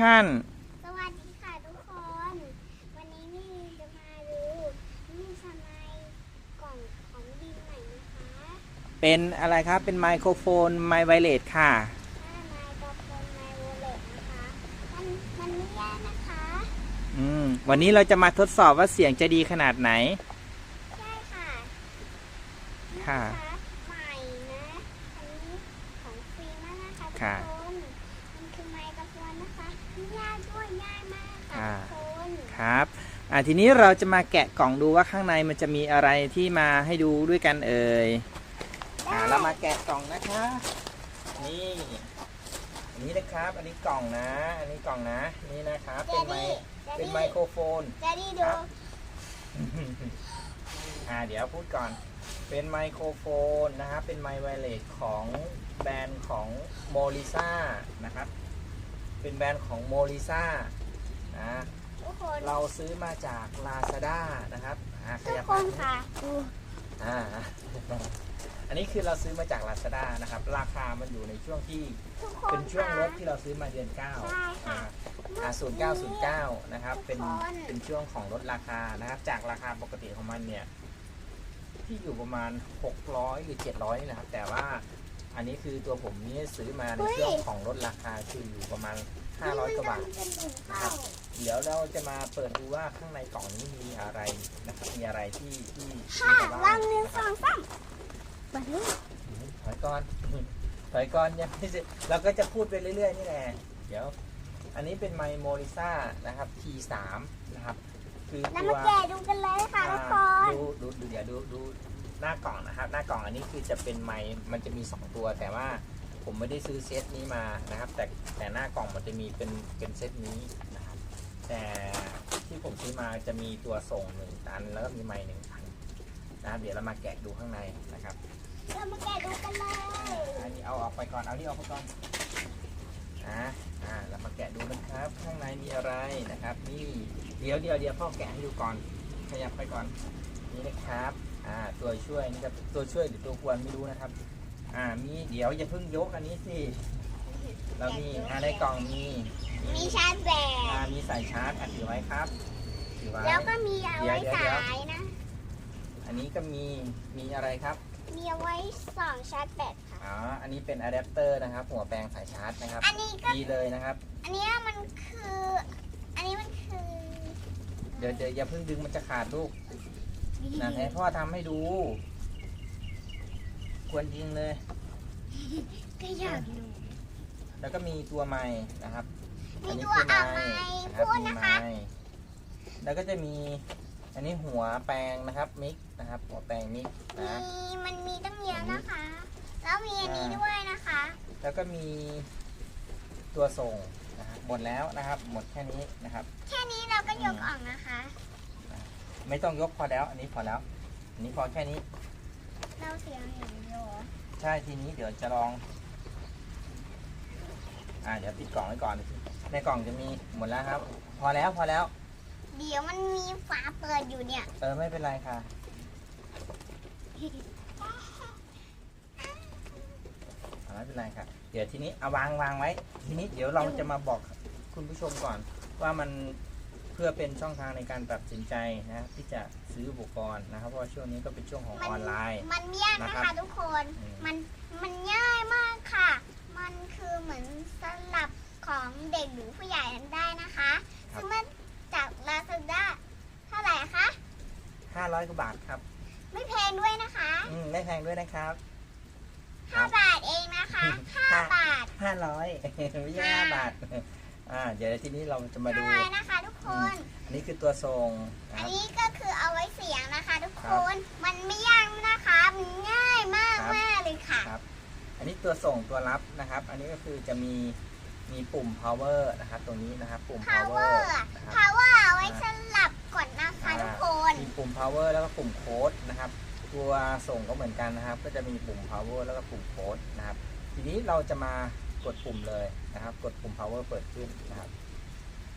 ชั่นสวัสดีค่ะทุกคน วันนี้นี่จะมาดูนี่ทำไมกล่องของดินใหม่นะคะเป็นอะไรครับ เป็นไมโครโฟนไมไวเลสค่ะถ้าไมโครโฟนไมโวเลตนะคะมันมันไม่ยากนะคะอืมวันนี้เราจะมาทดสอบว่าเสียงจะดีขนาดไหน ใช่ค่ะนี่ค่ะนใหม่นะอันนี้ของฟรีมากนะคะทุกค่ะ คนมันคือไมโครโฟนนะคะไม่ยากด้วยง่ายมากค่ะค่ะทุกคนครับอ่าทีนี้เราจะมาแกะกล่องดูว่าข้างในมันจะมีอะไรที่มาให้ดูด้วยกันเอ่ยอ่าเรามาแกะกล่องนะคะ นี่อันนี้นะครับ อันนี้กล่องนะ อันนี้กล่องนะ นี่นะครับเจเป็นไมดี้เจเป็นดี้ไมโครโฟนเจดี้คดูรับอ่าเดี๋ยวพูดก่อน เป็นไมโครโฟนนะครับ เป็นไมค์ไวเลสของแบรนด์ของโมลิซ่านะครับ เป็นแบรนด์ของโมลิซ่า นะทุกคนเราซื้อมาจาก Lazada นะครับอ่าขทุกยับคนค่ะดูอ่า อันนี้คือเราซื้อมาจาก Lazada นะครับ ราคามันอยู่ในช่วงที่ทุกคนเป็นช่วงลดค่ะที่เราซื้อมาเดือน9ใช่ค่ะ อ่าศูนย์เก้าศูนย์เก้านะครับ เป็นเป็นช่วงของลดราคา นะครับ จากราคาปกติของมันเนี่ย ที่อยู่ประมาณ 600 หรือ 700นี่นะครับ แต่ว่าอันนี้คือตัวผมนี่ซื้อมาในช่วงของลดราคา คืออยู่ประมาณ 500 กว่าบาท เป็นถุงนะคข้ารับว เดี๋ยวเราจะมาเปิดดูว่าข้างในกล่องนี้มีอะไรนะครับมีอะไรที่ที่ที่ค่ะจะวาบ้างงหนึ่งสองสามไปเลยถอยก่อนถอยก่อนยังไม่เสร็จเราก็จะพูดไปเรื่อยๆนี่แหละเดี๋ยว อันนี้เป็นไมโมริซ่านะครับ T3 นะครับ คือแล้วตัวมาแกะดูกันเลยค่ะทุกคน ดูดูดูเดี๋ยวดูดูหน้ากล่องนะครับ หน้ากล่องอันนี้คือจะเป็นไม้มันจะมี 2 ตัว แต่ว่าผมไม่ได้ซื้อเซตนี้มานะครับ แต่แต่หน้ากล่องมันจะมีเป็นเป็นเซตนี้นะครับ แต่ที่ผมซื้อมาจะมีตัวส่งหนึ่งอัน แล้วก็มีไม้หนึ่งอันนะครับเดี๋ยวเรามาแกะดูข้างในนะครับเรามาแกะดูกันเลยอันนี้เอาออกไปก่อนเอานี่ออกไปก่อนอ่าอ่าเรามาแกะดูนะครับ ข้างในมีอะไรนะครับ นี่เดี๋ยวเดี๋ยวเดี๋ยวพ่อแกะให้ดูก่อนขยับไปก่อนนี่นะครับอ่าตัวช่วยนี่ครับตัวช่วยหรือตัวกวนไม่รู้นะครับ อ่ามีเดี๋ยวอย่าเพิ่งยกอันนี้สิ เรามีอ่าในกล่องมีมีชาร์จแบอ่าตมีสายชาร์จอะถือไว้ครับถือไว้ แล้วก็มีเอาไว้เดี๋ยวสเดี๋ยวายนะ อันนี้ก็มีมีอะไรครับมีเอาไว้ส่องชาร์จแบตค่ะ อ๋ออันนี้เป็นอะแดปเตอร์นะครับ หัวแปลงสายชาร์จนะครับอันนี้ก็ ดีเลยนะครับ อันเนี้ยมันคือ อันนี้มันคือเดี๋ยวเดี๋ยวอย่าเพิ่งดึงมันจะขาดลูกนะให้พ่อทำให้ดู ควรยิงเลย ก็อยากดู แล้วก็มีตัวไม้นะครับ มีอันนี้ตัวคืออะไม้ไรนะครับพูดมีนะคะ ไม้แล้วก็จะมีอันนี้หัวแปลงนะครับมิกนะครับ หัวแปลงมิกมีนะมันมีตั้งเยอะนะคะ แล้วมีอันนี้ด้วยนะคะ แล้วก็มีตัวส่งนะครับหมดแล้วนะครับ หมดแค่นี้นะครับ แค่นี้เราก็ยกออกนะคะ ไม่ต้องยกพอแล้ว อันนี้พอแล้ว อันนี้พอแค่นี้ เราเสียงอย่างเดียวเหรอใช่ทีนี้เดี๋ยวจะลอง อ่าเดี๋ยวปิดกล่องไว้ก่อน ในกล่องจะมีหมดแล้วครับ พอแล้วพอแล้ว เดี๋ยวมันมีฝาเปิดอยู่เนี่ย เออไม่เป็นไรค่ะอ่าไม่เป็นไรค่ะ เดี๋ยวทีนี้เอาวางวางไว้ ทีนี้เดี๋ยวเราจะมาบอกคุณผู้ชมก่อน ว่ามันเพื่อเป็นช่องทางในการตัดสินใจนะที่จะซื้ออุปกรณ์นะครับ เพราะว่าช่วงนี้ก็เป็นช่วงของออนไลน์ มันยากนะนะครัคะบ ทุกคน อืมมันมันง่ายมากค่ะ มันคือเหมือนสลับของเด็กหรือผู้ใหญ่นั้นได้นะคะซื้อมาจากลาซาด้าเท่าไหร่คะ 500กว่าบาทครับไม่แพงด้วยนะคะ อืมไม่แพงด้วยนะครับ5บาทเองนะคะค่ะ5บาทห้าร้อยไม่ใช่ห้าบาทอ่าเดี๋ยวทีนี้เราจะมาดู500นะคะ ทุกคน อันนี้คือตัวทรงนะอัคนรับ นี้ก็คือเอาไว้เสียงนะคะ ทุก อันนี้ตัวส่งตัวรับนะครับ อันนี้ก็คือจะมีมีปุ่ม power นะครับตรงนี้นะครับปุ่ม power power อะนะครับ power เอาไว้สลับกดนะคะอ่าทุกคน มีปุ่ม power แล้วก็ปุ่มโค้ดนะครับ ตัวส่งก็เหมือนกันนะครับ ก็จะมีปุ่ม power แล้วก็ปุ่มโค้ดนะครับ ทีนี้เราจะมากดปุ่มเลยนะครับ กดปุ่ม power เปิดขึ้นนะครับ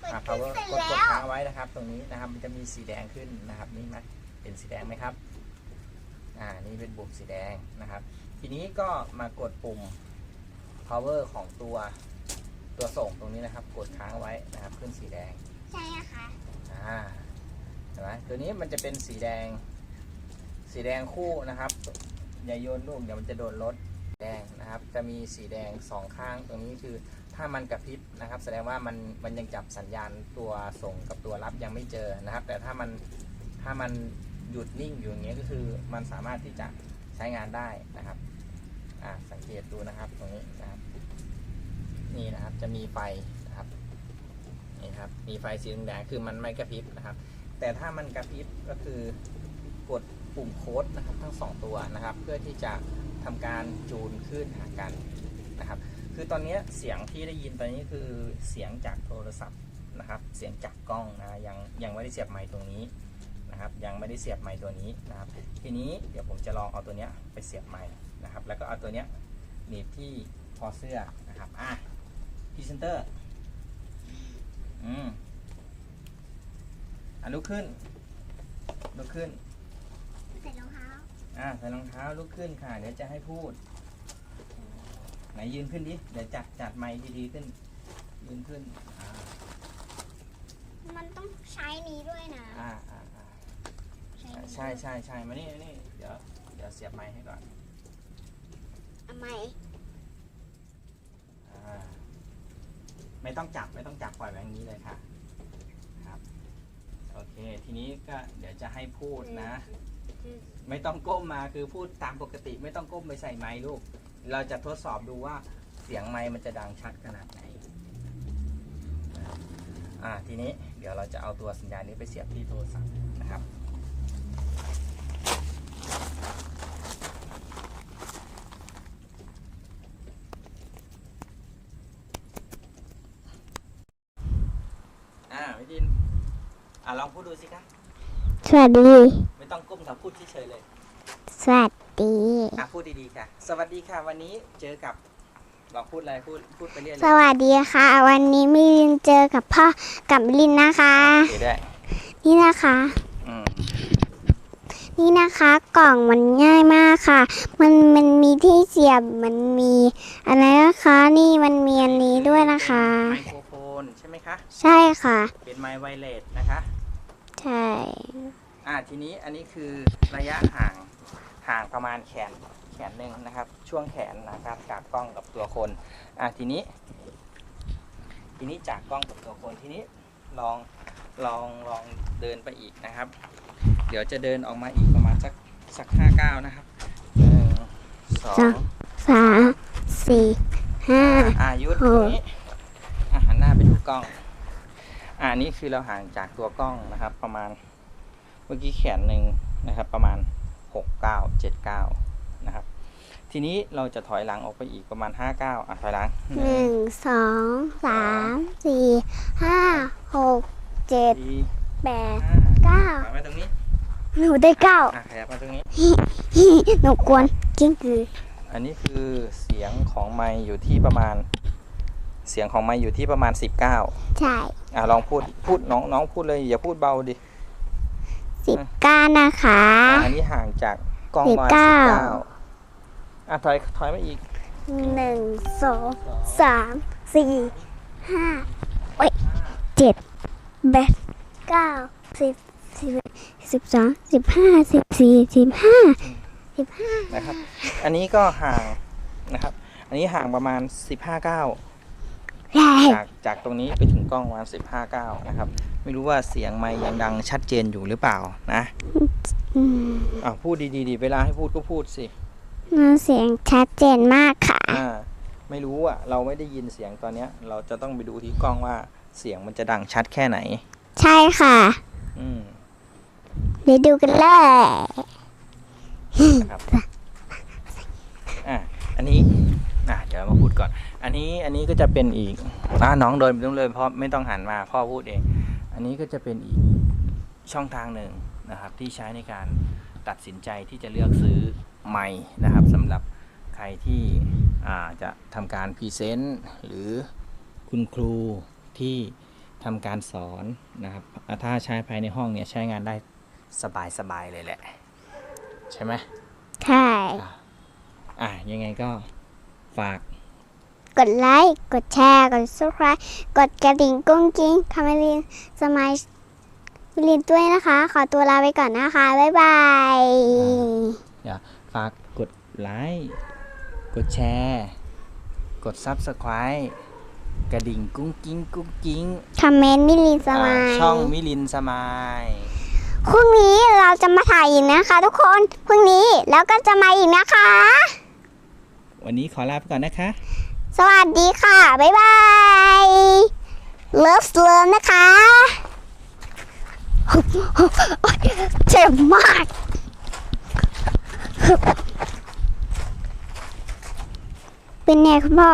เปิดอ่าขึ้น power เสร็จกดกดแล้ว ค้างไว้นะครับ ตรงนี้นะครับ มันจะมีสีแดงขึ้นนะครับ นี่ไหมเป็นสีแดงไหมครับ อ่านี่เป็นปุ่มสีแดงนะครับ ทีนี้ก็มากดปุ่ม power ของตัวตัวส่งตรงนี้นะครับ กดค้างไว้นะครับ ขึ้นสีแดงใช่ค่ะอ่าเห็นไหมตัวนี้มันจะเป็นสีแดง สีแดงคู่นะครับอย่าโยนลูกเดี๋ยวมันจะโดนรถแดงนะครับ จะมีสีแดงสองข้างตรงนี้คือถ้ามันกระพริบนะครับ แสดงว่ามันมันยังจับสัญญาณตัวส่งกับตัวรับยังไม่เจอนะครับ แต่ถ้ามันถ้ามัน หยุดนิ่งอยู่อย่างเงี้ยก็คือมันสามารถที่จะใช้งานได้นะครับอ่าสังเกตดูนะครับตรงนี้นะครับ นี่นะครับจะมีไฟนะครับนี่ครับมีไฟสีแดงคือมันไม่กระพริบนะครับ แต่ถ้ามันกระพริบก็คือกดปุ่มโค้ดนะครับทั้งสองตัวนะครับ เพื่อที่จะทำการจูนขึ้นหากันนะครับ คือตอนนี้เสียงที่ได้ยินตอนนี้คือเสียงจากโทรศัพท์นะครับ เสียงจากกล้องนะยังยังไม่ได้เสียบไมค์ตรงนี้ นะครับ ยังไม่ได้เสียบไมค์ตัวนี้นะครับ ทีนี้เดี๋ยวผมจะลองเอาตัวเนี้ยไปเสียบไมค์นะครับ แล้วก็เอาตัวเนี้ยหนีบที่คอเสื้อนะครับ อะพรีเซนเตอร์อืมอะลุกขึ้น ลุกขึ้น ใส่รองเท้าอ่าใส่รองเท้าลุกขึ้นค่ะ เดี๋ยวจะให้พูด ไหนยืนขึ้นดิ เดี๋ยวจัดจัดไมค์ดีๆขึ้น ยืนขึ้น อ่ามันต้องใช้นี้ด้วยนะ อ่าอ่าอ่า ใช้นี้ใช่ใช่ใช่มานี่มานี่เดี๋ยวเดี๋ยวเสียบไมค์ให้ก่อนทำไมอ่าไม่ต้องจับไม่ต้องจับปล่อยไว้อย่างนี้เลยค่ะครับโอเค ทีนี้ก็เดี๋ยวจะให้พูดนะ ไม่ต้องก้มมาคือพูดตามปกติ ไม่ต้องก้มไปใส่ไม้ลูก เราจะทดสอบดูว่าเสียงไม้มันจะดังชัดขนาดไหนอ่าทีนี้เดี๋ยวเราจะเอาตัวสัญญาณนี้ไปเสียบที่โทรศัพท์นะครับ ดิน อ่าลองพูดดูสิคะ สวัสดี ไม่ต้องก้มค่ะพูดเฉยๆเลย สวัสดี อะพูดดีๆค่ะ สวัสดีค่ะ วันนี้เจอกับลองพูดอะไรพูดพูดไปเรื่อยเลสยวัสดีค่ะ วันนี้มิลินเจอกับพ่อกับลินนะคะ โอเคได้นี่นะคะ อืมนี่นะคะ กล่องมันง่ายมากค่ะ มันมันมีที่เสียบมันมีอะไรนะคะ นี่มันมีอันนี้ด้วยนะคะ ไมโครโฟนใช่ไหม คะใช่ค่ะ เป็นไมค์ไวเลสนะคะ ใช่ อ่าทีนี้อันนี้คือระยะห่างห่างประมาณแขนแขนหนึ่งนะครับ ช่วงแขนนะครับจากกล้องกับตัวคน อ่าทีนี้ ทีนี้จากกล้องกับตัวคนทีนี้ลองลองลองเดินไปอีกนะครับ เดี๋ยวจะเดินออกมาอีกประมาณสักสักห้าเก้าวนะครับหนึ่งสองสามสี่ห้าอ่ายุดโอ้ตรงนี้อะหันหน้าไปดู กล้อง อ่านี่คือเราห่างจากตัวกล้องนะครับ ประมาณเมื่อกี้แขนหนึ่งนะครับ ประมาณหกเก้าเจ็ดเก้านะครับ ทีนี้เราจะถอยหลังออกไปอีกประมาณห้าเก้าอะถอยหลัง หนึ่งสองสามสี่ห้าหกเจ็ดสี่แปดห้าเก้า ถอยมาตรงนี้หนูได้เก้าอะขยับมาตรงนี้ หนูกวนกิ้งกือ อันนี้คือเสียงของไมค์อยู่ที่ประมาณ เสียงของไมค์อยู่ที่ประมาณสิบเก้าใช่ อะลองพูดพูดน้องน้องพูดเลยอย่าพูดเบาดิสิบเก้านะคะอะอันนี้ห่างจากกล้องประมาณสิบเก้าสิบเก้าอะถอยถอยมาอีกหนึ่งสองสามสี่ห้าโอ้ยเจ็ดแปดเก้าสิบสิบเอ็ดสิบสองสิบห้าสิบสี่สิบห้าสิบห้านะครับ อันนี้ก็ห่างนะครับ อันนี้ห่างประมาณ 15ก้าวใช่ จากจากตรงนี้ไปถึงกล้องประมาณ15ก้าวนะครับ ไม่รู้ว่าเสียงไมค์ยังดังชัดเจนอยู่หรือเปล่านะอืมอะพูดดีๆดีเวลาให้พูดก็พูดสิเสียงชัดเจนมากค่ะอ่าไม่รู้อะเราไม่ได้ยินเสียงตอนเนี้ย เราจะต้องไปดูที่กล้องว่าเสียงมันจะดังชัดแค่ไหน ใช่ค่ะ อืมเดี๋ยวดูกันเลยนะครับ อะ อันนี้ อะ เดี๋ยวมาพูดก่อ นอันนี้อันนี้ก็จะเป็นอีกอ่าน้องโดนไม่ต้องเลยเพราะไม่ต้องหันมาพ่อพูดเอง อันนี้ก็จะเป็นอีกช่องทางหนึ่งนะครับที่ใช้ในการตัดสินใจที่จะเลือกซื้อไม้นะครับสำหรับใครที่อ่าจะทำการพรีเซนต์หรือคุณครูที่ทำการสอนนะครับอะถ้าใช้ภายในห้องเนี่ยใช้งานได้สบายๆเลยแหละ ใช่ไหมใช่อะยังไงก็ฝาก กกดไลค์กดแชร์กด subscribe กดกระดิ่งกุ้งกิ้งคาเมลินสมัยวิลินด้วยนะคะ ขอตัวลาไปก่อนนะคะ บ๊ายบายฝากกดไลค์กดแชร์กด Subscribe กระดิ่งกุ้งกิ้งกุ้งกิ้งคอมเมนต์มิลินสมัยอ่าช่องมิลินสมายพรุ่งนี้เราจะมาถ่ายอีกนะคะ ทุกคนพรุ่งนี้แล้วก็จะมาอีกนะคะ วันนี้ขอลาไปก่อนนะคะ สวัสดีค่ะ บ๊ายบายเลิฟเลิฟนะคะเจ็บมากเป็นไงคุณพ่อ